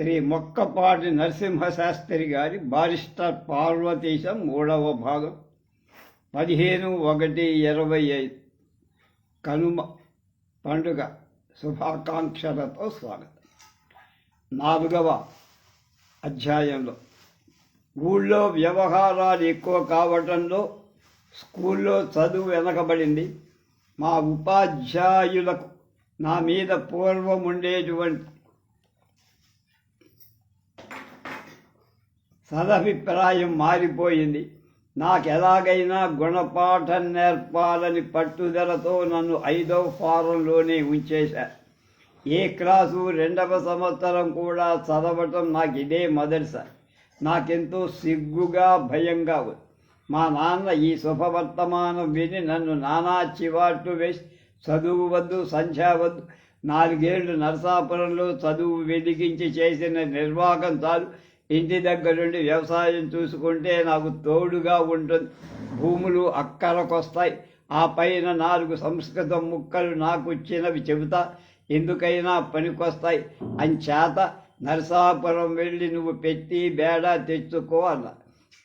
శ్రీ మొక్కపాటి నరసింహశాస్త్రి గారి బారిస్టర్ పార్వతీశం మూడవ భాగం. పదిహేను ఒకటి ఇరవై ఐదు. కనుమ పండుగ శుభాకాంక్షలతో స్వాగతం. నాలుగవ అధ్యాయంలో. ఊళ్ళో వ్యవహారాలు ఎక్కువ కావటంలో స్కూల్లో చదువు వెనకబడింది. మా ఉపాధ్యాయులకు నా మీద పూర్వం ఉండేటువంటి సదభిప్రాయం మారిపోయింది. నాకు ఎలాగైనా గుణపాఠం నేర్పాలని పట్టుదలతో నన్ను ఐదవ ఫారంలోనే ఉంచేశారు ఏ క్లాసు రెండవ సంవత్సరం కూడా చదవటం నాకు ఇదే మొదటిసారి నాకెంతో సిగ్గుగా భయంగా ఉంది. మా నాన్న ఈ శుభవర్తమానం విని నన్ను నానా చివాట్లు వేసి చదువు వద్దు సంధ్యా వద్దు నాలుగేళ్ళు నరసాపురంలో చదువు వెలిగించి చేసిన నిర్వాహకం చాలు. ఇంటి దగ్గరుండి వ్యవసాయం చూసుకుంటే నాకు తోడుగా ఉంటుంది. భూములు అక్కరకొస్తాయి. ఆ పైన నాలుగు సంస్కృత ముక్కలు నాకు వచ్చినవి చెబుతా. ఎందుకైనా పనికొస్తాయి. అంచేత నరసాపురం వెళ్ళి నువ్వు పెట్టి బేడ తెచ్చుకో అన్న.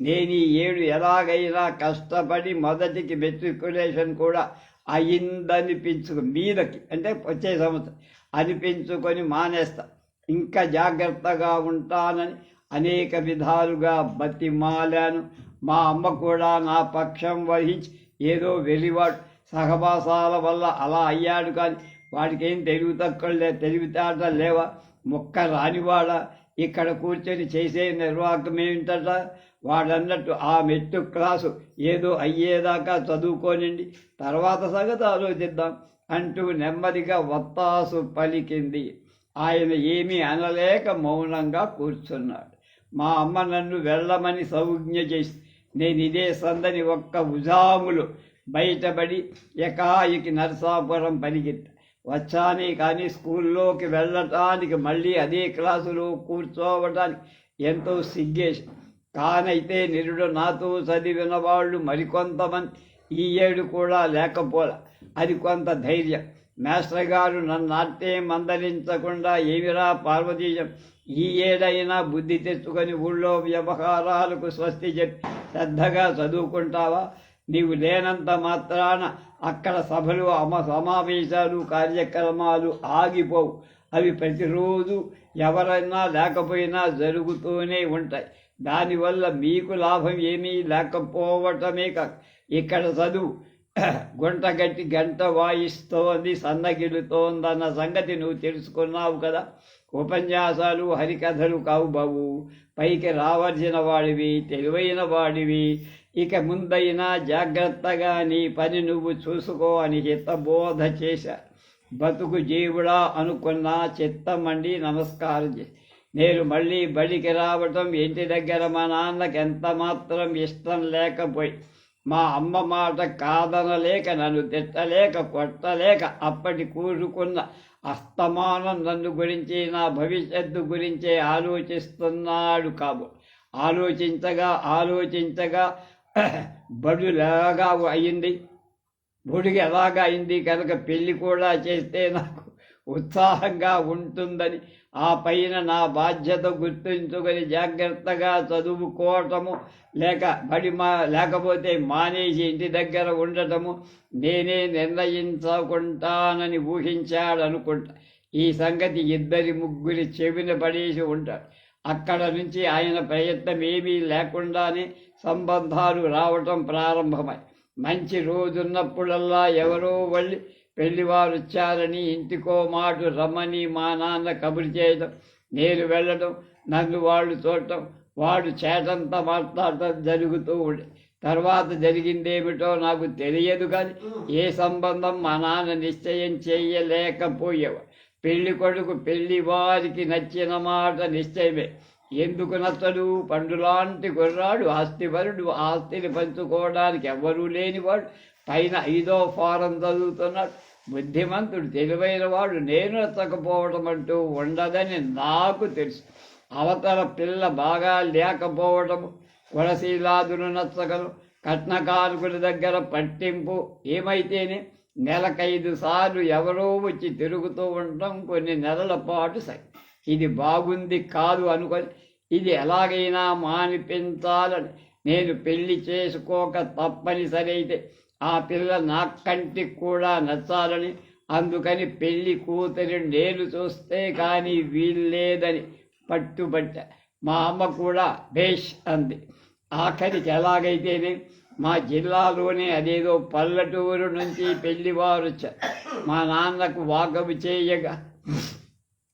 నేను ఈ ఏడు ఎలాగైనా కష్టపడి మొదటికి మెట్రికులేషన్ కూడా అయిందనిపించుకు మీదకి అంటే వచ్చే సంవత్సరం అనిపించుకొని మానేస్తా. ఇంకా జాగ్రత్తగా ఉంటానని అనేక విధాలుగా బతిమాలాను మా అమ్మ కూడా నా పక్షం వహించి ఏదో వెలివాడు సహవాసాల వల్ల అలా అయ్యాడు కానీ వాడికేం తెలివి తక్కువలే తెలివితేట లేవా? మొక్క రానివాడ ఇక్కడ కూర్చొని చేసే నిర్వాహకం ఏమిటట? వాడన్నట్టు ఆ మెట్టు క్లాసు ఏదో అయ్యేదాకా చదువుకోనండి తర్వాత సంగతి ఆలోచిద్దాం అంటూ నెమ్మదిగా వత్తాసు పలికింది. ఆయన ఏమీ అనలేక మౌనంగా కూర్చున్నాడు. మా అమ్మ నన్ను వెళ్ళమని సౌజ్ఞ చేసి నేను ఇదే సందని ఒక్క ఉజాములు బయటపడి ఎకాయికి నరసాపురం పరిగెత్త వచ్చానే కానీ స్కూల్లోకి వెళ్ళటానికి మళ్ళీ అదే క్లాసులో కూర్చోవటానికి ఎంతో సిగ్గేసి కానైతే నిరుడు నాతో చదివిన వాళ్ళు మరికొంతమంది ఈ ఏడు కూడా లేకపోలే. అది కొంత ధైర్యం. మాస్టర్ గారు నన్ను నాట్యం మందలించకుండా ఏమిరా పార్వతీయం ఈ ఏడైనా బుద్ధి తెచ్చుకొని ఊళ్ళో వ్యవహారాలకు స్వస్తి చెప్పి శ్రద్ధగా చదువుకుంటావా? నీవు లేనంత మాత్రాన అక్కడ సభలు అమ సమావేశాలు కార్యక్రమాలు ఆగిపోవు. అవి ప్రతిరోజు ఎవరైనా లేకపోయినా జరుగుతూనే ఉంటాయి. దానివల్ల మీకు లాభం ఏమీ లేకపోవటమే కాక ఇక్కడ చదువు గుంట గట్టి గంట వాయిస్తోంది సన్నగిలుతోందన్న సంగతి నువ్వు తెలుసుకున్నావు కదా. ఉపన్యాసాలు హరికథలు కావు బాబు. పైకి రావలసిన వాడివి తెలివైన వాడివి ఇక ముందైనా జాగ్రత్తగా నీ పని నువ్వు చూసుకో అని హితబోధ చేశా. బతుకు జీవుడా అనుకున్న చిత్తమండి నమస్కారం చేసి నేను మళ్ళీ బడికి రావటం ఇంటి దగ్గర మా నాన్నకి ఎంత మాత్రం ఇష్టం లేకపోయి. మా అమ్మ మాట కాదనలేక నన్ను తిట్టలేక కొట్టలేక అప్పటి కూరుకున్న అస్తమానం నన్ను గురించి నా భవిష్యత్తు గురించే ఆలోచిస్తున్నాడు కాబో. ఆలోచించగా ఆలోచించగా బడులాగా అయింది. బుడికి ఎలాగా అయింది కనుక పెళ్ళి కూడా చేస్తే నాకు ఉత్సాహంగా ఉంటుందని ఆ పైన నా బాధ్యత గుర్తించుకొని జాగ్రత్తగా చదువుకోవటము లేక బడి మా లేకపోతే మానేసి ఇంటి దగ్గర ఉండటము నేనే నిర్ణయించుకుంటానని ఊహించాడనుకుంటా. ఈ సంగతి ఇద్దరి ముగ్గురి చెవిన పడేసి ఉంటాడు. అక్కడ నుంచి ఆయన ప్రయత్నం ఏమీ లేకుండానే సంబంధాలు రావటం ప్రారంభమై. మంచి రోజున్నప్పుడల్లా ఎవరో వెళ్ళి పెళ్ళివారు వచ్చారని ఇంటికో మాటు రమ్మని మా నాన్న కబురు చేయడం నేను వెళ్ళడం నన్ను వాళ్ళు చూడటం వాడు చేటంతా మాట్లాడటం జరుగుతూ ఉండే. తర్వాత జరిగిందేమిటో నాకు తెలియదు కానీ ఏ సంబంధం మా నాన్న నిశ్చయం చేయలేకపోయేవా పెళ్ళి కొడుకు పెళ్ళి వారికి నచ్చిన మాట నిశ్చయమే. ఎందుకు నచ్చడు? పండులాంటి గుర్రాడు ఆస్తివరుడు ఆస్తిని పంచుకోవడానికి ఎవ్వరూ లేనివాడు. పైన ఐదో ఫారం చదువుతున్నాడు. బుద్ధిమంతుడు తెలివైన వాడు నేను ఎత్తకపోవడం అంటూ ఉండదని నాకు తెలుసు. అవతల పిల్ల బాగా లేకపోవడము కులశీలాదులు నచ్చగలు కట్నకారుకుల దగ్గర పట్టింపు ఏమైతేనే నెలకైదు సార్లు ఎవరో వచ్చి తిరుగుతూ ఉండటం కొన్ని నెలల పాటు సరి. ఇది బాగుంది కాదు అనుకొని ఇది ఎలాగైనా మానిపించాలని. నేను పెళ్ళి చేసుకోక తప్పనిసరి అయితే ఆ పిల్ల నా కంటికి కూడా నచ్చాలని అందుకని పెళ్ళి కూతురి నేను చూస్తే కానీ వీల్లేదని పట్టుబట్ట. మా అమ్మ కూడా బేష్ అంది. ఆఖరికి ఎలాగైతేనే మా జిల్లాలోనే అదేదో పల్లెటూరు నుంచి పెళ్ళివారు వచ్చారు మా నాన్నకు వాకపు చేయగా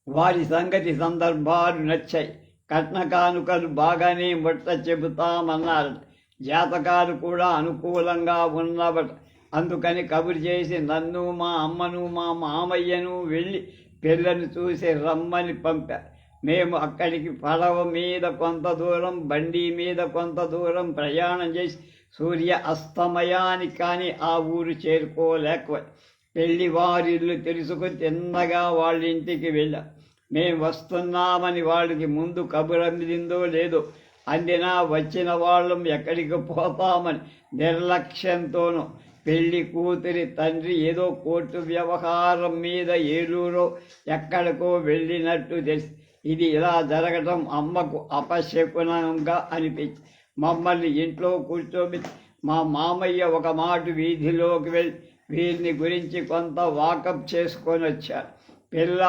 వారి సంగతి సందర్భాలు నచ్చాయి. కట్న కానుకలు బాగానే ముట్ట చెబుతామన్నారు జాతకాలు కూడా అనుకూలంగా ఉన్నవట అందుకని కబురు చేసి నన్ను మా అమ్మను మా మామయ్యను వెళ్ళి పిల్లని చూసి రమ్మని పంపారు మేము అక్కడికి పడవ మీద కొంత దూరం బండి మీద కొంత దూరం ప్రయాణం చేసి సూర్య అస్తమయానికి కానీ ఆ ఊరు చేరుకోలేకపోయి పెళ్ళి వారిల్లు తెలుసుకుని తిన్నగా వాళ్ళ ఇంటికి వెళ్ళాం. మేము వస్తున్నామని వాళ్ళకి ముందు కబురందిందో లేదో అందినా వచ్చిన వాళ్ళం ఎక్కడికి పోతామని నిర్లక్ష్యంతోనూ పెళ్ళి కూతురి తండ్రి ఏదో కోర్టు వ్యవహారం మీద ఏలూరో ఎక్కడికో వెళ్ళినట్టు తెలిసి ఇది ఇలా జరగటం అమ్మకు అపశకునంగా అనిపించి మమ్మల్ని ఇంట్లో కూర్చోబెట్టి మా మామయ్య ఒక మాట వీధిలోకి వెళ్ళి వీరిని గురించి కొంత వాకప్ చేసుకొని వచ్చారు పిల్ల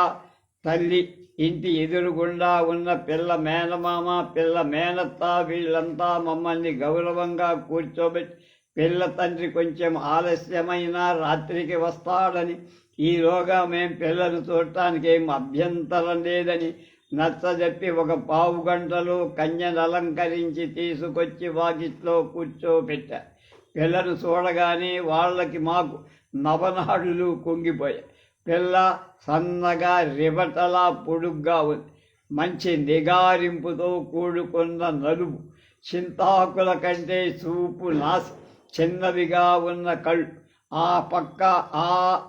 తల్లి ఇంటి ఎదురుగుండా ఉన్న పిల్ల మేనమామ పిల్ల మేనత్త వీళ్ళంతా మమ్మల్ని గౌరవంగా కూర్చోబెట్టి పిల్ల తండ్రి కొంచెం ఆలస్యమైన రాత్రికి వస్తాడని ఈలోగా మేం పిల్లను చూడటానికి ఏం అభ్యంతరం లేదని నచ్చజెప్పి ఒక పావు గంటలో కన్యను అలంకరించి తీసుకొచ్చి వాకిట్లో కూర్చోబెట్టారు పిల్లను చూడగానే వాళ్ళకి మాకు నవనాడులు కుంగిపోయాయి. పిల్ల సన్నగా రిబటలా పొడుగ్గా ఉంది. మంచి నిగారింపుతో కూడుకున్న నలుపు. చింతాకుల కంటే చూపు నాస్ చిన్నవిగా ఉన్న కళ్ళు. ఆ పక్క ఆ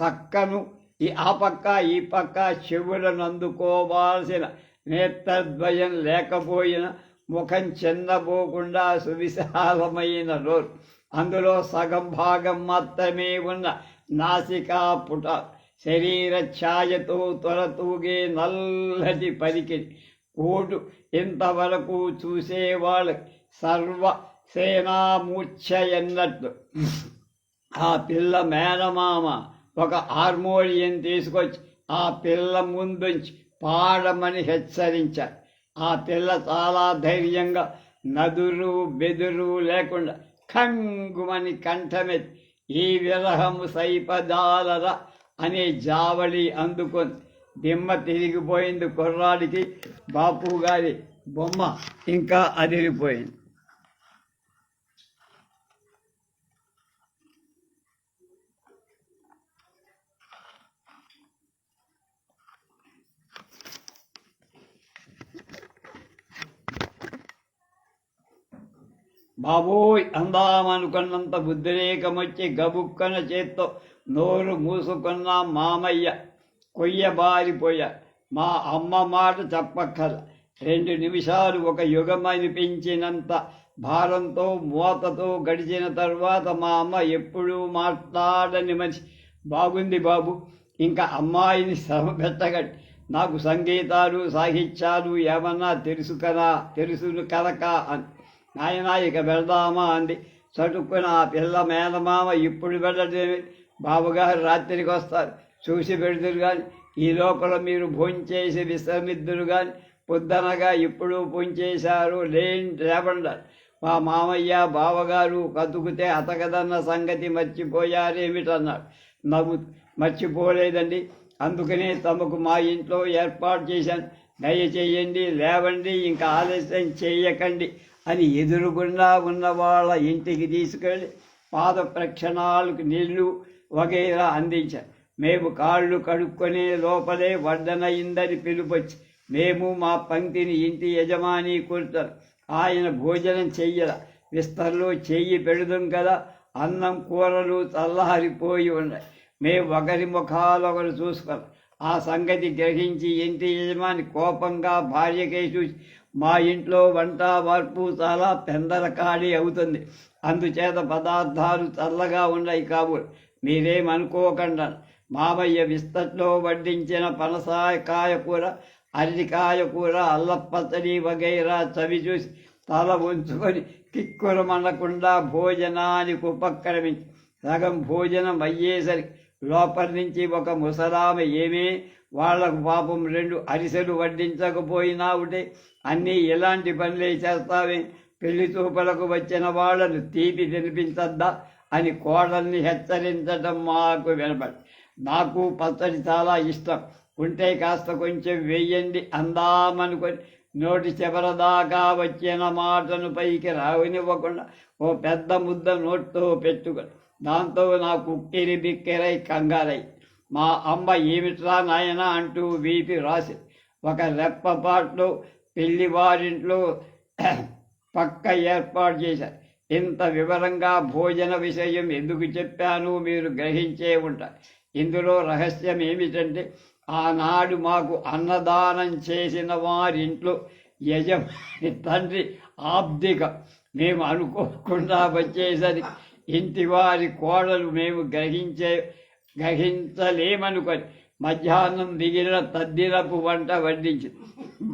సక్కను ఈ ఆ పక్క ఈ పక్క చెవులను అందుకోవాల్సిన నేత్రద్వయం లేకపోయిన ముఖం చిన్నపోకుండా సువిశాలమైన నోరు. అందులో సగం భాగం మాత్రమే ఉన్న నాసికా పుట శరీర ఛాయతో త్వరతూగే నల్లటి పరికిడి కోటు ఇంతవరకు చూసేవాళ్ళకి సర్వ సేనామూర్ఛ ఎన్నట్టు. ఆ పిల్ల మేనమామ ఒక హార్మోనియం తీసుకొచ్చి ఆ పిల్ల ముందుంచి పాడమని హెచ్చరించారు. ఆ పిల్ల చాలా ధైర్యంగా నదురు బెదురు లేకుండా కంగుమని కంఠమెత్తి ఈ విరహము సైపదాలర అనే జావళి అందుకొని దిమ్మ తిరిగిపోయింది కుర్రాడికి బాపు గారి బొమ్మ ఇంకా అదిరిపోయింది. బాబోయ్ అందామనుకున్నంత బుద్ధిరేకమొచ్చి గబుక్కన చేత్తో నోరు మూసుకున్న మామయ్య కొయ్యబారిపోయా మా అమ్మ మాట చెప్పక్కల. రెండు నిమిషాలు ఒక యుగమనిపించినంత భారంతో మూతతో గడిచిన తర్వాత మా అమ్మ ఎప్పుడూ మాట్లాడని మనిషి. బాగుంది బాబు ఇంకా అమ్మాయిని శ్రమ పెట్టగట్టి నాకు సంగీతాలు సాహిత్యాలు ఏమన్నా తెలుసు కదా తెలుసును కదక అని నాయనా ఇక వెళ్దామా అంది చటుక్కున ఆ పిల్ల మేనమామ ఇప్పుడు వెళ్ళడమే బాబుగారు రాత్రికి వస్తారు. చూసి పెడుతురు కానీ ఈ లోపల మీరు భోంచేసి విశ్రమిద్దురు కానీ పొద్దునగా ఇప్పుడు భోంచేశారు లేని లేబండారు మా మామయ్య బావగారు కతుకుతే అతకదన్న సంగతి మర్చిపోయారేమిటన్నాడు నవ్వు మర్చిపోలేదండి. అందుకనే తమకు మా ఇంట్లో ఏర్పాటు చేశాను. దయచేయండి లేవండి ఇంకా ఆలస్యం చేయకండి. అని ఎదురుగుండా ఉన్న వాళ్ళ ఇంటికి తీసుకెళ్ళి పాద ప్రక్షణాలకు నీళ్ళు వగైరా అందించారు మేము కాళ్ళు కడుక్కునే లోపలే వడ్డనయిందని పిలుపొచ్చి మేము మా పంక్తిని ఇంటి యజమాని కూర్చారు ఆయన భోజనం చెయ్యల. విస్తర్లో చెయ్యి పెడదాం కదా. అన్నం కూరలు చల్లారిపోయి ఉన్నాయి. మేము ఒకరి ముఖాలు ఒకరు చూసుకున్నాం ఆ సంగతి గ్రహించి ఇంటి యజమాని కోపంగా భార్యకే చూసి మా ఇంట్లో వంట మార్పు చాలా పెందరకాడి అవుతుంది. అందుచేత పదార్థాలు చల్లగా ఉన్నాయి కాబోలు. మీరేమనుకోకుండా. మామయ్య విస్తట్లో వడ్డించిన పనసాయ కాయ కూర అరటికాయ కూర అల్లపచ్చడి వగైరా చవి చూసి తల ఉంచుకొని కిక్కురమనకుండా భోజనానికి ఉపక్రమించి. సగం భోజనం అయ్యేసరికి లోపల నుంచి ఒక ముసలామె ఏమీ వాళ్ళకు పాపం రెండు అరిసెలు వడ్డించకపోయినా ఉంటే అన్నీ ఎలాంటి పనులే చేస్తావే? పెళ్ళి చూపలకు వచ్చిన వాళ్ళను తీపి తినిపించద్దా? అని కోడల్ని హెచ్చరించడం మాకు వినపడి. నాకు పచ్చడి చాలా ఇష్టం. ఉంటే కాస్త కొంచెం వెయ్యండి అందామనుకొని నోటి చివరదాకా వచ్చిన మాటను పైకి రావనివ్వకుండా ఓ పెద్ద ముద్ద నోట్తో పెట్టుకొని దాంతో నాకు ఉక్కిరి బిక్కిరై కంగారై మా అమ్మ ఏమిట్రా నాయన అంటూ వీపి రాసి ఒక రెప్పపాట్లు పెళ్ళివారింట్లో పక్క ఏర్పాటు చేశారు ఇంత వివరంగా భోజన విషయం ఎందుకు చెప్పాను మీరు గ్రహించే ఉంటారు ఇందులో రహస్యం ఏమిటంటే ఆనాడు మాకు అన్నదానం చేసిన వారింట్లో యజమాని తండ్రి ఆబ్దిక. మేము అనుకోకుండా వచ్చేసరికి ఇంటి వారి కోడలు మేము గ్రహించే గ్రహించలేమనుకొని మధ్యాహ్నం మిగిలిన తద్దిరపు వంట వడ్డించి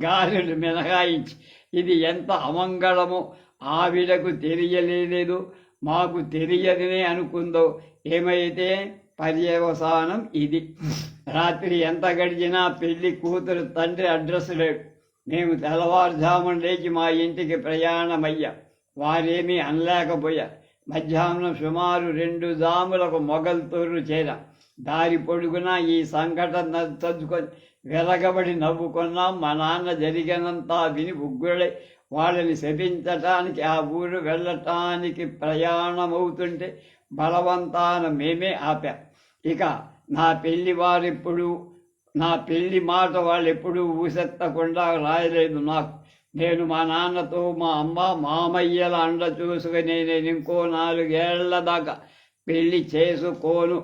గారెలు మినహాయించి. ఇది ఎంత అమంగళమో ఆవిడకు తెలియలేదు మాకు తెలియదనే అనుకుందో. ఏమైతే? పర్యవసానం ఇది. రాత్రి ఎంత గడిచినా పెళ్ళి కూతురు తండ్రి అడ్రస్ లేడు మేము తెల్లవారుజామున లేచి మా ఇంటికి ప్రయాణమయ్యాం. వారేమీ అనలేకపోయారు మధ్యాహ్నం సుమారు రెండు జాములకు మొగల్తూరు చేరాం. దారి పొడుగునా ఈ సంఘటన చదువుకొని వెలగబడి నవ్వుకున్నాం మా నాన్న జరిగినంతా విని ఉగ్గులై వాళ్ళని శపించటానికి ఆ ఊరు వెళ్ళటానికి ప్రయాణమవుతుంటే బలవంతాన మేమే ఆపాం. ఇక నా పెళ్ళి వారెప్పుడు నా పెళ్ళి మాట వాళ్ళు ఎప్పుడూ ఊసెత్తకుండా రాయలేదు నాకు. నేను మా నాన్నతో మా అమ్మ మామయ్యల అండ చూసుకుని నేను ఇంకో నాలుగేళ్ళ దాకా పెళ్ళి చేసుకోను.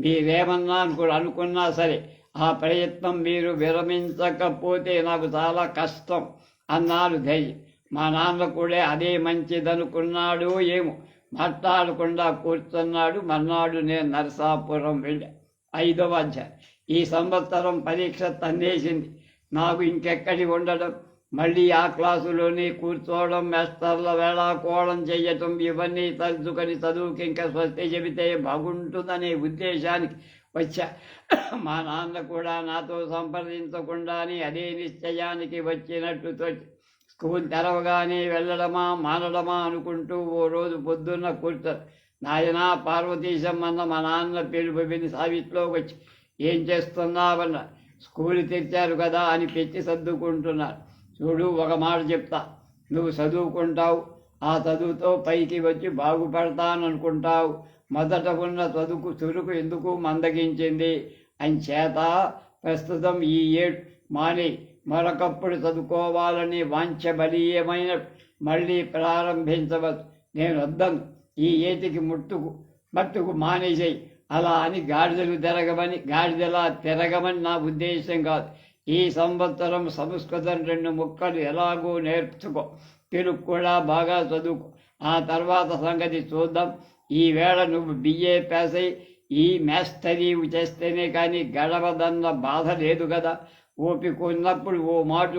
మీరేమన్నా కూడా అనుకున్నా సరే ఆ ప్రయత్నం మీరు విరమించకపోతే నాకు చాలా కష్టం అన్నాడు ధైర్యం. మా నాన్న కూడా అదే మంచిదనుకున్నాడు ఏమో. మాట్లాడకుండా కూర్చున్నాడు మర్నాడు నేను నరసాపురం వెళ్ళా. ఐదవ అధ్యాయం. ఈ సంవత్సరం పరీక్ష తన్నేసింది. నాకు ఇంకెక్కడి ఉండడం? మళ్ళీ ఆ క్లాసులోనే కూర్చోవడం మెస్టర్ల వేళ కోళం చెయ్యటం ఇవన్నీ తలుచుకొని చదువుకి ఇంకా స్వస్తి చెబితే బాగుంటుందనే ఉద్దేశానికి వచ్చా. మా నాన్న కూడా నాతో సంప్రదించకుండానే అదే నిశ్చయానికి వచ్చినట్టు స్కూల్ తెరవగానే వెళ్ళడమా మానడమా అనుకుంటూ ఓ రోజు పొద్దున్న కూర్చో. నాయన పార్వతీశమ్మన్న మా నాన్న పిలుపు విని సావిట్లోకి వచ్చి ఏం చేస్తున్నావన్న? స్కూల్ తెచ్చారు కదా అని పెట్టి సర్దుకుంటున్నారు. చూడు ఒక మాట చెప్తా. నువ్వు చదువుకుంటావు ఆ చదువుతో పైకి వచ్చి బాగుపడతాననుకుంటావు. మొదట ఉన్న చదువుకు చురుకు ఎందుకు మందగించింది? అని చేత ప్రస్తుతం ఈ ఏడు మాని మరొకప్పుడు చదువుకోవాలని వాంఛ బలీయమైన మళ్ళీ ప్రారంభించవచ్చు. నేను వద్దను. ఈ ఏటికి ముట్టుకు మట్టుకు మానేసేయి. అలా అని గాడిదలు తిరగమని గాడిదలా తిరగమని నా ఉద్దేశం కాదు. ఈ సంవత్సరం సంస్కృతం రెండు ముక్కలు ఎలాగో నేర్చుకో. తెలుగు కూడా బాగా చదువుకో. ఆ తర్వాత సంగతి చూద్దాం. ఈ వేళ నువ్వు బిఏ పాస్ అయ్యి ఈ మేస్తరీ చేస్తేనే కానీ గడవదన్న బాధ లేదు కదా. ఓపిక ఉన్నప్పుడు ఓ మాట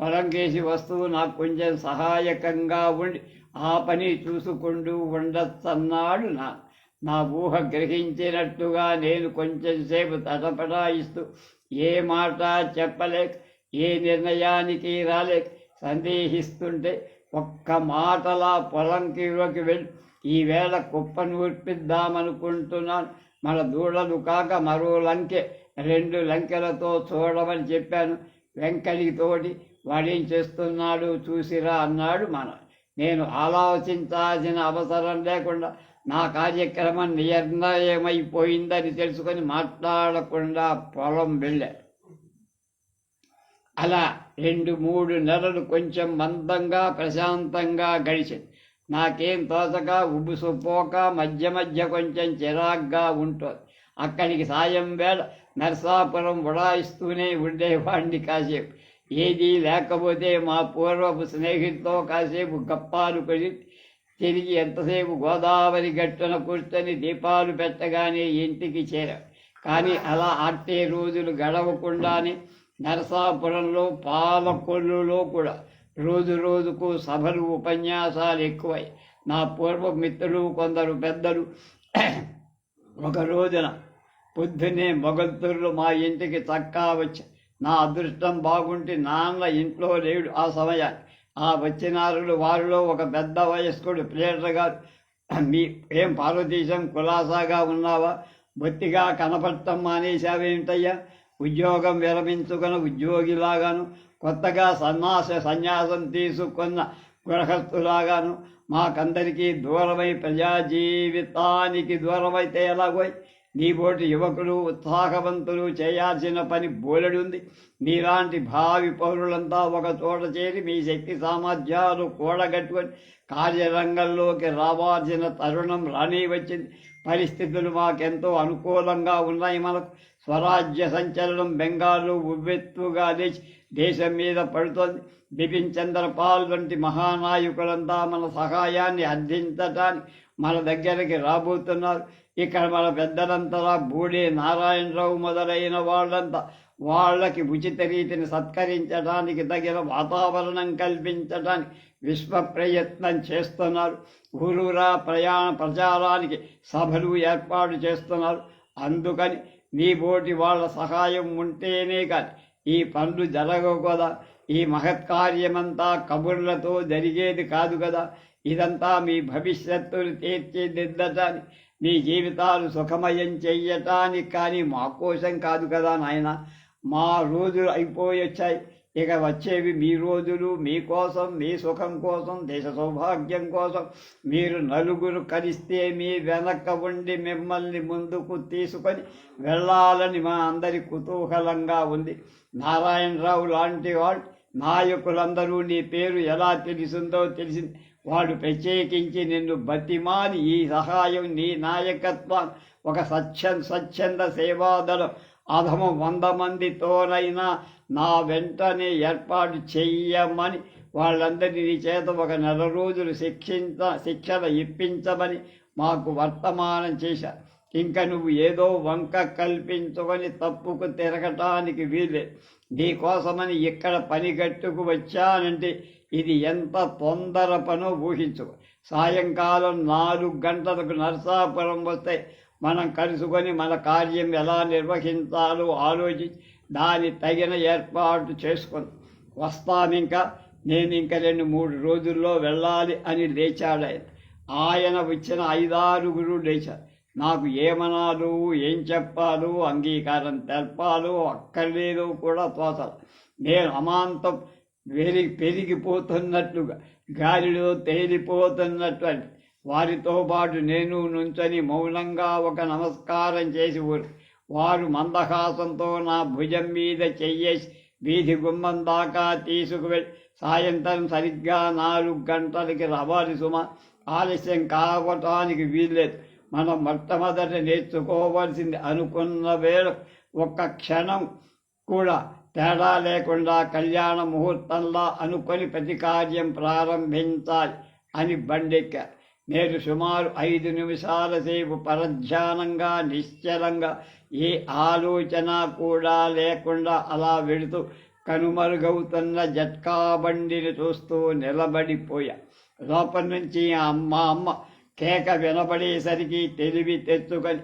పొలంకేసి వస్తువు నాకు కొంచెం సహాయకంగా ఉండి ఆ పని చూసుకుంటూ ఉండొచ్చన్నాడు నా. నా ఊహ గ్రహించినట్టుగా నేను కొంచెం సేపు తటపటాయిస్తూ ఏ మాట చెప్పలేక ఏ నిర్ణయానికి రాలేక సందేహిస్తుంటే ఒక్క మాటలా పొలంకిలోకి వెళ్ళి ఈవేళ కుప్పను ఊర్పిద్దామనుకుంటున్నాను మన దూడలు కాక మరో లంకె రెండు లంకెలతో చూడమని చెప్పాను. వెంకటితోటి వాడేం చేస్తున్నాడు చూసిరా అన్నాడు మన. నేను ఆలోచించాల్సిన అవసరం లేకుండా నా కార్యక్రమం నిర్ణయమైపోయిందని తెలుసుకొని మాట్లాడకుండా పొలం వెళ్ళా. అలా రెండు మూడు నెలలు కొంచెం మందంగా ప్రశాంతంగా గడిచింది నాకేం తోచక ఉబుసుపోక మధ్య మధ్య కొంచెం చిరాగ్గా ఉంటుంది. అక్కడికి సాయం వేళ నర్సాపురం ఉడాయిస్తూనే ఉండేవాడిని కాసేపు. ఏదీ లేకపోతే మా పూర్వపు స్నేహితులతో కాసేపు గప్పాలు పడి తిరిగి ఎంతసేపు గోదావరి గట్టున కూర్చొని దీపాలు పెట్టగానే ఇంటికి చేరాం. కానీ అలా అట్టే రోజులు గడవకుండానే నరసాపురంలో పాలకొల్లులో కూడా రోజు రోజుకు సభలు ఉపన్యాసాలు ఎక్కువై నా పూర్వ మిత్రులు కొందరు పెద్దలు ఒక రోజున పొద్దున్నే మొగల్తుర్లు మా ఇంటికి చక్కా వచ్చి నా అదృష్టం బాగుంటే నాన్న ఇంట్లో లేడు ఆ సమయాన్ని ఆ వచ్చినారుడు వారిలో ఒక పెద్ద వయస్కుడు ప్లేటర్ గారు మీ ఏం పార్వతీశం కులాసాగా ఉన్నావా? బొత్తిగా కనపడటం మానేశావేమిటయ్యా? ఉద్యోగం విరమించుకున్న ఉద్యోగిలాగాను కొత్తగా సన్యాస సన్యాసం తీసుకున్న గృహస్థులాగాను మాకందరికీ దూరమై ప్రజా జీవితానికి దూరమైతే ఎలాగోయ్? నీబోటి యువకులు ఉత్సాహవంతులు చేయాల్సిన పని బోలెడుంది. మీలాంటి భావి పౌరులంతా ఒక చోట చేరి మీ శక్తి సామర్థ్యాలు కూడగట్టుకొని కార్యరంగంలోకి రావాల్సిన తరుణం రాని వచ్చింది పరిస్థితులు మాకెంతో అనుకూలంగా ఉన్నాయి. మనకు స్వరాజ్య సంచలనం బెంగాల్లో ఉవ్వెత్తుగా లేచి దేశం మీద పడుతోంది. బిపిన్ చంద్రపాల్ వంటి మహానాయకులంతా మన సహాయాన్ని అందించటానికి మన దగ్గరికి రాబోతున్నారు. ఇక్కడ మన పెద్దలంతా బూడే నారాయణరావు మొదలైన వాళ్ళంతా వాళ్ళకి ఉచిత రీతిని సత్కరించడానికి తగిన వాతావరణం కల్పించడానికి విశ్వ ప్రయత్నం చేస్తున్నారు. ఊరూరా ప్రయాణ ప్రచారానికి సభలు ఏర్పాటు చేస్తున్నారు. అందుకని నీ బోటి వాళ్ళ సహాయం ఉంటేనే కానీ ఈ పనులు జరగవు కదా. ఈ మహత్కార్యమంతా కబుర్లతో జరిగేది కాదు కదా. ఇదంతా మీ భవిష్యత్తును తీర్చిదిద్దటానికి మీ జీవితాలు సుఖమయం చెయ్యటానికి కానీ మా కోసం కాదు కదా నాయన. మా రోజులు అయిపోయొచ్చాయి. ఇక వచ్చేవి మీ రోజులు మీకోసం మీ సుఖం కోసం దేశ సౌభాగ్యం కోసం. మీరు నలుగురు కలిస్తే మీ వెనక ఉండి మిమ్మల్ని ముందుకు తీసుకొని వెళ్ళాలని మా అందరి కుతూహలంగా ఉంది. నారాయణరావు లాంటి వాళ్ళు నాయకులందరూ నీ పేరు ఎలా తెలిసిందో తెలిసింది. వాడు ప్రత్యేకించి నిన్ను బతిమాని ఈ సహాయం నీ నాయకత్వం. ఒక సత్యం స్వచ్ఛంద సేవాదళం. అధమ వంద మందితోనైనా నా వెంటనే ఏర్పాటు చెయ్యమని వాళ్ళందరినీ చేత ఒక నెల రోజులు శిక్షించ శిక్షణ ఇప్పించమని మాకు వర్తమానం చేశారు. ఇంకా నువ్వు ఏదో వంక కల్పించుకొని తప్పుకు తిరగటానికి వీలే. నీకోసమని ఇక్కడ పని గట్టుకు వచ్చానంటే ఇది ఎంత తొందర పనో ఊహించు. సాయంకాలం నాలుగు గంటలకు నరసాపురం వస్తే మనం కలుసుకొని మన కార్యం ఎలా నిర్వహించాలో ఆలోచించి దాని తగిన ఏర్పాటు చేసుకుందాం వస్తాను ఇంకా నేను ఇంకా రెండు మూడు రోజుల్లో వెళ్ళాలి అని లేచాడు ఆయన ఆయన వచ్చిన ఐదారుగురు లేచారు. నాకు ఏమనాలు ఏం చెప్పాలో అంగీకారం తెలపాలు అక్కర్లేదు కూడా తోచదు. నేను అమాంతం పెరిగి పెరిగిపోతున్నట్లుగా గాలిలో తేలిపోతున్నట్టు అని. వారితో పాటు నేను నుంచని మౌనంగా ఒక నమస్కారం చేసి వారు మందహాసంతో నా భుజం మీద చెయ్యేసి వీధి గుమ్మం దాకా తీసుకువెళ్ళి సాయంత్రం సరిగ్గా నాలుగు గంటలకి రావాలి సుమ. ఆలస్యం కావటానికి వీల్లేదు. మనం మొట్టమొదట నేర్చుకోవాల్సింది అనుకున్న వేళ ఒక్క క్షణం కూడా తేడా లేకుండా కళ్యాణ ముహూర్తంలా అనుకొని ప్రతి కార్యం ప్రారంభించాలి అని బండెక్కారు నేను సుమారు ఐదు నిమిషాల సేపు పరధ్యానంగా నిశ్చలంగా ఏ ఆలోచన కూడా లేకుండా అలా వెళుతూ కనుమరుగవుతున్న జట్కా బండిని చూస్తూ నిలబడిపోయా. లోపల నుంచి అమ్మ అమ్మ కేక వినపడేసరికి తెలివి తెచ్చుకొని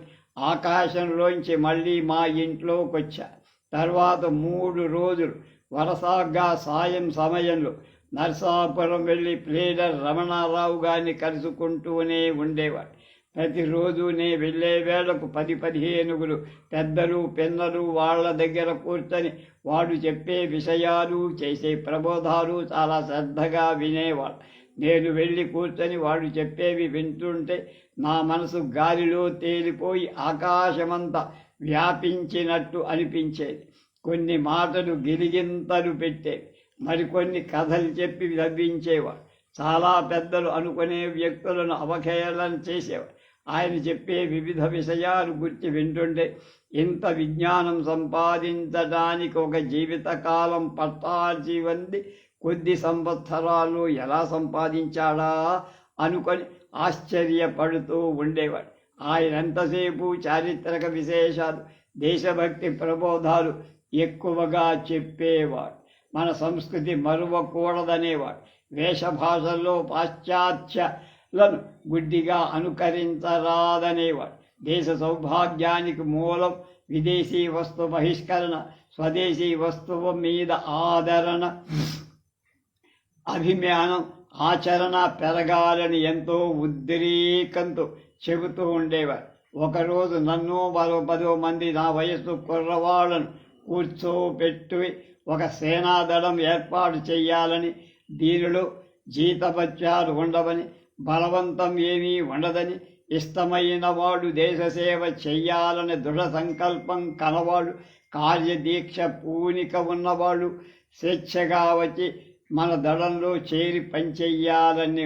ఆకాశంలోంచి మళ్ళీ మా ఇంట్లోకి వచ్చా తర్వాత మూడు రోజులు వరసాగా సాయం సమయంలో నర్సాపురం వెళ్ళి ప్లేడర్ రమణారావు గారిని కలుసుకుంటూనే ఉండేవాడు. ప్రతిరోజు నే వెళ్ళే వేళకు పది పదిహేనుగురు పెద్దలు పిన్నలు వాళ్ళ దగ్గర కూర్చొని వాడు చెప్పే విషయాలు చేసే ప్రబోధాలు చాలా శ్రద్ధగా వినేవాడు. నేను వెళ్ళి కూర్చొని వాడు చెప్పేవి వింటుంటే నా మనసు గాలిలో తేలిపోయి ఆకాశమంతా వ్యాపించినట్టు అనిపించేది. కొన్ని మాటలు గిరిగింతలు పెట్టేవి. మరికొన్ని కథలు చెప్పి నవ్వించేవాడు చాలా పెద్దలు అనుకునే వ్యక్తులను అవహేళన చేసేవాడు. ఆయన చెప్పే వివిధ విషయాలు గుర్తి వింటుంటే ఇంత విజ్ఞానం సంపాదించడానికి ఒక జీవితకాలం పట్టాల్సి ఉంది కొద్ది సంవత్సరాలు ఎలా సంపాదించాడా అనుకొని ఆశ్చర్యపడుతూ ఉండేవాడు. ఆయన ఎంతసేపు చారిత్రక విశేషాలు దేశభక్తి ప్రబోధాలు ఎక్కువగా చెప్పేవాడు. మన సంస్కృతి మరువకూడదనేవాడు. వేషభాషల్లో పాశ్చాత్యలను గుడ్డిగా అనుకరించరాదనేవాడు. దేశ సౌభాగ్యానికి మూలం విదేశీ వస్తు బహిష్కరణ స్వదేశీ వస్తువు మీద ఆదరణ. అభిమానం ఆచరణ పెరగాలని ఎంతో ఉద్రేకంతో చెబుతూ ఉండేవారు. ఒకరోజు నన్ను మరో పదో మంది నా వయస్సు కుర్రవాళ్ళను కూర్చోపెట్టి ఒక సేనాదళం ఏర్పాటు చేయాలని దీనిలో జీతభత్యాలు ఉండవని బలవంతం ఏమీ ఉండదని ఇష్టమైన వాడు దేశసేవ చెయ్యాలని దృఢ సంకల్పం కలవాడు కార్యదీక్ష పూనిక ఉన్నవాళ్ళు స్వేచ్ఛగా వచ్చి మన దళంలో చేరి పనిచేయాలని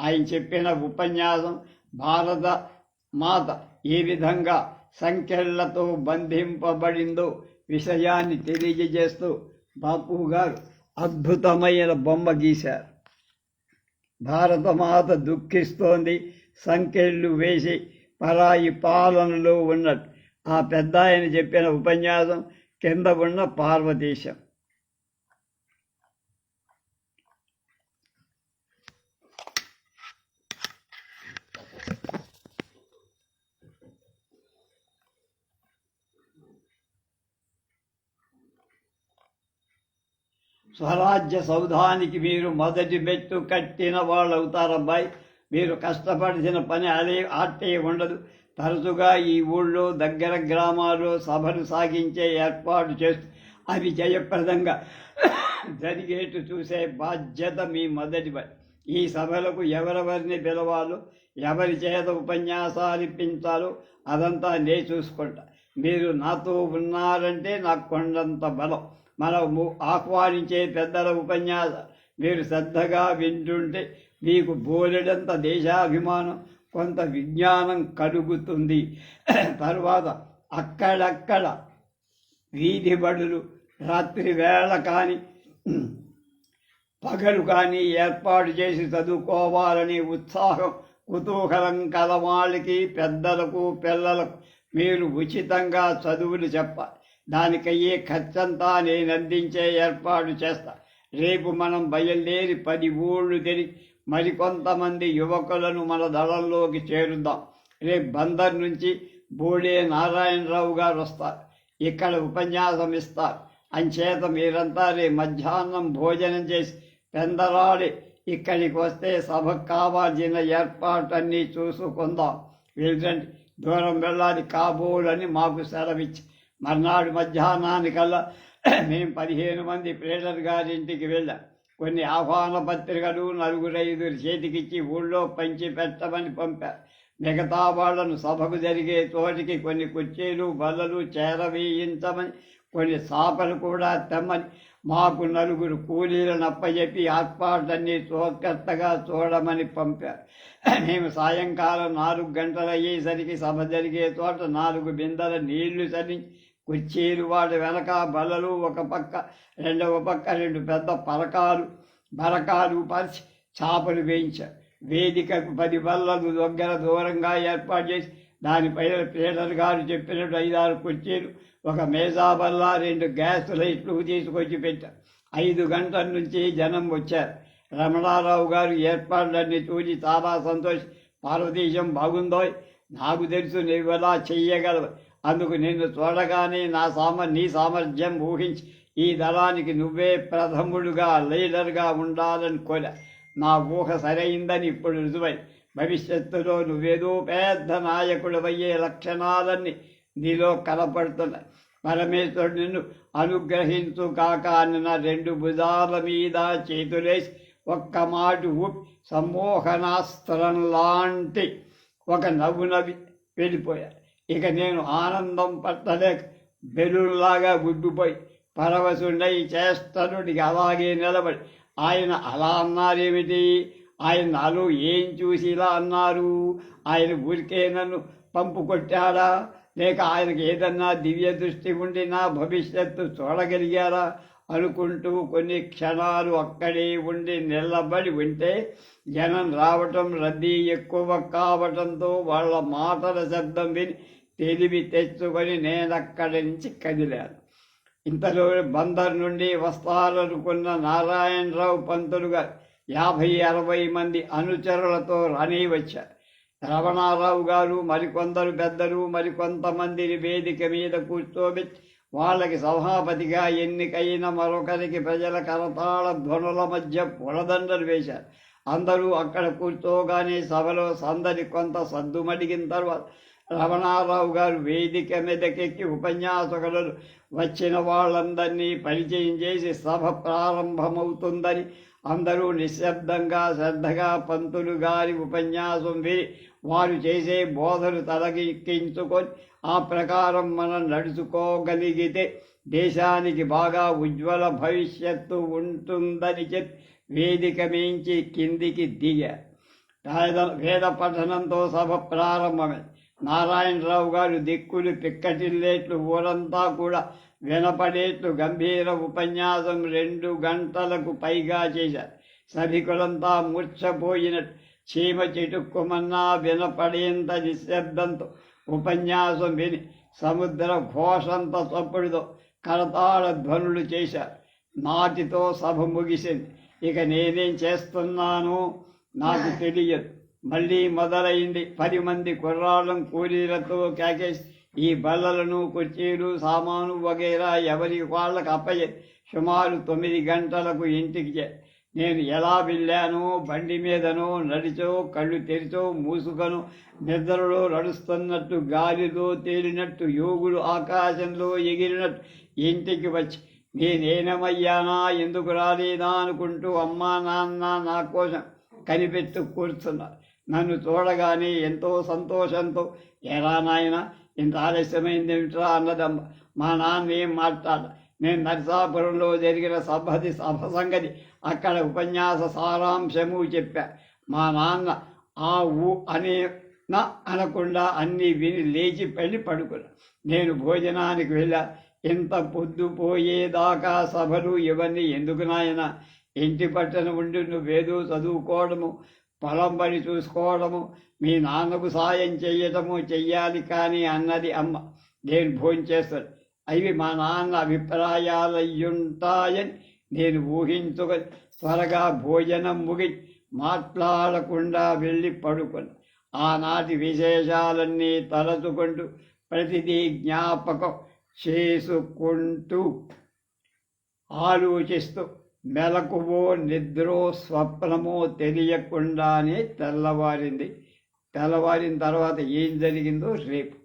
ఆయన చెప్పిన ఉపన్యాసం భారత మాత ఏ విధంగా సంఖ్యలతో బంధింపబడిందో విషయాన్ని తెలియజేస్తూ బాపు గారు అద్భుతమైన బొమ్మ గీశారు. భారతమాత దుఃఖిస్తోంది సంఖ్యలు వేసి పరాయి పాలనలో ఉన్నట్టు. ఆ పెద్ద ఆయన చెప్పిన ఉపన్యాసం కింద ఉన్న పార్వతీశం. స్వరాజ్య సౌధానికి మీరు మొదటి మెట్టు కట్టిన వాళ్ళు అవుతారబ్బాయి మీరు కష్టపడిన పని అదే ఆటే ఉండదు. తరచుగా ఈ ఊళ్ళో దగ్గర గ్రామాల్లో సభలు సాగించే ఏర్పాటు చేస్తూ అవి జయప్రదంగా జరిగేట్టు చూసే బాధ్యత మీ మొదటి పని ఈ సభలకు ఎవరెవరిని పిలవాలో ఎవరి చేత ఉపన్యాసాలు ఇప్పించాలో అదంతా నే చూసుకుంటా. మీరు నాతో ఉన్నారంటే నాకు కొండంత బలం. మనము ఆహ్వానించే పెద్దల ఉపన్యాస మీరు శ్రద్ధగా వింటుంటే మీకు బోలెడంత దేశాభిమానం కొంత విజ్ఞానం కలుగుతుంది. తర్వాత అక్కడక్కడ వీధి బడులు రాత్రి వేళ కానీ పగలు కానీ ఏర్పాటు చేసి చదువుకోవాలని ఉత్సాహం కుతూహలం కలవాళ్ళకి పెద్దలకు పిల్లలకు మీరు ఉచితంగా చదువులు చెప్పాలి దానికయ్యే ఖర్చంతా నేను అందించే ఏర్పాటు చేస్తా. రేపు మనం బయలుదేరి పది ఊళ్ళు తిరిగి మరికొంతమంది యువకులను మన దళంలోకి చేరుద్దాం. రేపు బందర్ నుంచి బోడే నారాయణరావు గారు వస్తారు. ఇక్కడ ఉపన్యాసం ఇస్తారు. అంచేత మీరంతా రేపు మధ్యాహ్నం భోజనం చేసి పెందరాడి ఇక్కడికి వస్తే సభకు కావాల్సిన ఏర్పాటన్నీ చూసుకుందాం. వెళ్ళండి దూరం వెళ్ళాలి కాబోలని మాకు సెలవిచ్చి మర్నాడు మధ్యాహ్నానికల్లా మేము పదిహేను మంది ప్రేడర్ గారింటికి వెళ్ళాం. కొన్ని ఆహ్వాన పత్రికలు నలుగురు ఐదుగురు చేతికిచ్చి ఊళ్ళో పంచి పెట్టమని పంపారు మిగతా వాళ్ళను సభకు జరిగే తోటికి కొన్ని కుర్చీలు బల్లలు చేరవేయించమని కొన్ని సాపలు కూడా తెమ్మని మాకు నలుగురు కూలీలను అప్పచెప్పి ఏర్పాట్లన్నీ చోకత్తగా చూడమని పంపారు మేము సాయంకాలం నాలుగు గంటలు అయ్యేసరికి సభ జరిగే చోట నాలుగు బిందెల నీళ్ళు చల్లించి కుర్చీలు వాటి వెనక బల్లలు ఒక పక్క రెండవ పక్క రెండు పెద్ద పరకాలు బరకాలు పరిచి చాపలు వేయించారు వేదికకు పది బల్లలు దగ్గర దూరంగా ఏర్పాటు చేసి దానిపైన పీటర్ గారు చెప్పినట్టు ఐదారు కుర్చీలు ఒక మేజా బల్ల రెండు గ్యాస్ లైట్లు తీసుకొచ్చి పెట్టారు ఐదు గంటల నుంచి జనం వచ్చారు. రమణారావు గారు ఏర్పాట్లన్నీ చూసి చాలా సంతోషం. పార్వతీశం బాగుందో నాకు తెలుసు నువ్వు ఎలా చెయ్యగలవు. అందుకు నిన్ను చూడగానే నా సామ నీ సామర్థ్యం ఊహించి ఈ దళానికి నువ్వే ప్రథముడుగా లీడర్గా ఉండాలని కోరా. నా ఊహ సరైందని ఇప్పుడు రుజువై భవిష్యత్తులో నువ్వేదో పెద్ద నాయకుడు లక్షణాలన్నీ నీలో కనపడుతున్నాయి. పరమేశ్వరుడు నిన్ను అనుగ్రహించు కాక అన్న రెండు భుజాల మీద చేతులేసి ఒక్క మాట ఊపి సమ్మోహనాస్త్రం లాంటి ఒక నవ్వు నవ్వి వెళ్ళిపోయాడు ఇక నేను ఆనందం పట్టలేక బెలులాగా గుడ్డుపోయి పరవశుండై చేస్తనుడికి అలాగే నిలబడి. ఆయన అలా అన్నారేమిటి? ఆయన నాలో ఏం చూసి ఇలా అన్నారు? ఆయన ఊరికే నన్ను పంపు కొట్టాడా? లేక ఆయనకి ఏదన్నా దివ్య దృష్టి ఉండి నా భవిష్యత్తు చూడగలిగారా? అనుకుంటూ కొన్ని క్షణాలు అక్కడే ఉండి నిలబడి ఉంటే జనం రావటం రద్దీ ఎక్కువ కావటంతో వాళ్ళ మాటల శబ్దం విని తెలివి తెచ్చుకొని నేనక్కడి నుంచి కదిలాను. ఇంతలో బందర్ నుండి వస్తారనుకున్న నారాయణరావు పంతులు గారు యాభై అరవై మంది అనుచరులతో రాని వచ్చారు. రమణారావు గారు మరికొందరు పెద్దలు మరికొంతమందిని వేదిక మీద కూర్చోబెట్టి వాళ్ళకి సభాపతిగా ఎన్నికైన మరొకరికి ప్రజల కరతాళ ధ్వనుల మధ్య పొలదండలు వేశారు. అందరూ అక్కడ కూర్చోగానే సభలో సందడి కొంత సద్దుమడిగిన తర్వాత రమణారావు గారు వేదిక మీదకెక్కి ఉపన్యాసకులు వచ్చిన వాళ్ళందరినీ పరిచయం చేసి సభ ప్రారంభమవుతుందని అందరూ నిశ్శబ్దంగా శ్రద్ధగా పంతులు గారి ఉపన్యాసం విని వారు చేసే బోధలు తలకెక్కించుకొని ఆ ప్రకారం మనం నడుచుకోగలిగితే దేశానికి బాగా ఉజ్వల భవిష్యత్తు ఉంటుందని చెప్పి వేదిక మించి కిందికి దిగారు వేద వేద పఠనంతో సభ ప్రారంభమే. నారాయణరావు గారు దిక్కులు పిక్కటిల్లేట్లు ఊరంతా కూడా వినపడేట్లు గంభీర ఉపన్యాసం రెండు గంటలకు పైగా చేశారు సభికులంతా మూర్ఛపోయినట్టు చీమ చిటుక్కుమన్నా వినపడేంత నిశ్శబ్దంతో ఉపన్యాసం విని సముద్ర ఘోషంత చప్పుడుతో కరతాళ ధ్వనులు చేశారు నాటితో సభ ముగిసింది. ఇక నేనేం చేస్తున్నానో నాకు తెలియదు. మళ్ళీ మొదలైంది. పది మంది కుర్రాళ్ళం కూలీలతో కేకేసి ఈ బల్లలను కుర్చీలు సామాను వగైరా ఎవరి వాళ్ళకి అప్పయ్యే సుమారు తొమ్మిది గంటలకు ఇంటికి చే. నేను ఎలా వెళ్ళానో బండి మీదనో నడిచో కళ్ళు తెరిచో మూసుకను నిద్రలో నడుస్తున్నట్టు గాలిలో తేలినట్టు యోగులు ఆకాశంలో ఎగిరినట్టు ఇంటికి వచ్చి నేనేనమయ్యానా? ఎందుకు రాలేదా? అనుకుంటూ అమ్మా నాన్న నా కోసం కనిపెట్టు కూర్చున్నారు. నన్ను చూడగానే ఎంతో సంతోషంతో ఎలా నాయన ఇంత ఆలస్యమైంది ఏమిట్రా అన్నదమ్మ. మా నాన్న ఏం మాట్లాడ నేను నరసాపురంలో జరిగిన సభది సభ సంగతి అక్కడ ఉపన్యాస సారాంశము చెప్పా. మా నాన్న ఆ ఊ అనే నా అనకుండా అన్నీ విని లేచి పెళ్ళి పడుకున్నా. నేను భోజనానికి వెళ్ళా. ఇంత పొద్దుపోయేదాకా సభలు ఇవన్నీ ఎందుకు నాయన? ఇంటి పట్టణ ఉండి నువ్వేదో చదువుకోవడము పొలం పని చూసుకోవడము మీ నాన్నకు సాయం చెయ్యటము చెయ్యాలి కానీ అన్నది అమ్మ. నేను భోంచేస్తాను. అవి మా నాన్న అభిప్రాయాలయ్యుంటాయని నేను ఊహించుకొని త్వరగా భోజనం ముగి మాట్లాడకుండా వెళ్ళి పడుకొని ఆనాటి విశేషాలన్నీ తలచుకుంటూ ప్రతిదీ జ్ఞాపకం చేసుకుంటూ ఆలోచిస్తూ మెలకువో నిద్రో స్వప్నమో తెలియకుండానే తెల్లవారింది. తెల్లవారిన తర్వాత ఏం జరిగిందో రేపు.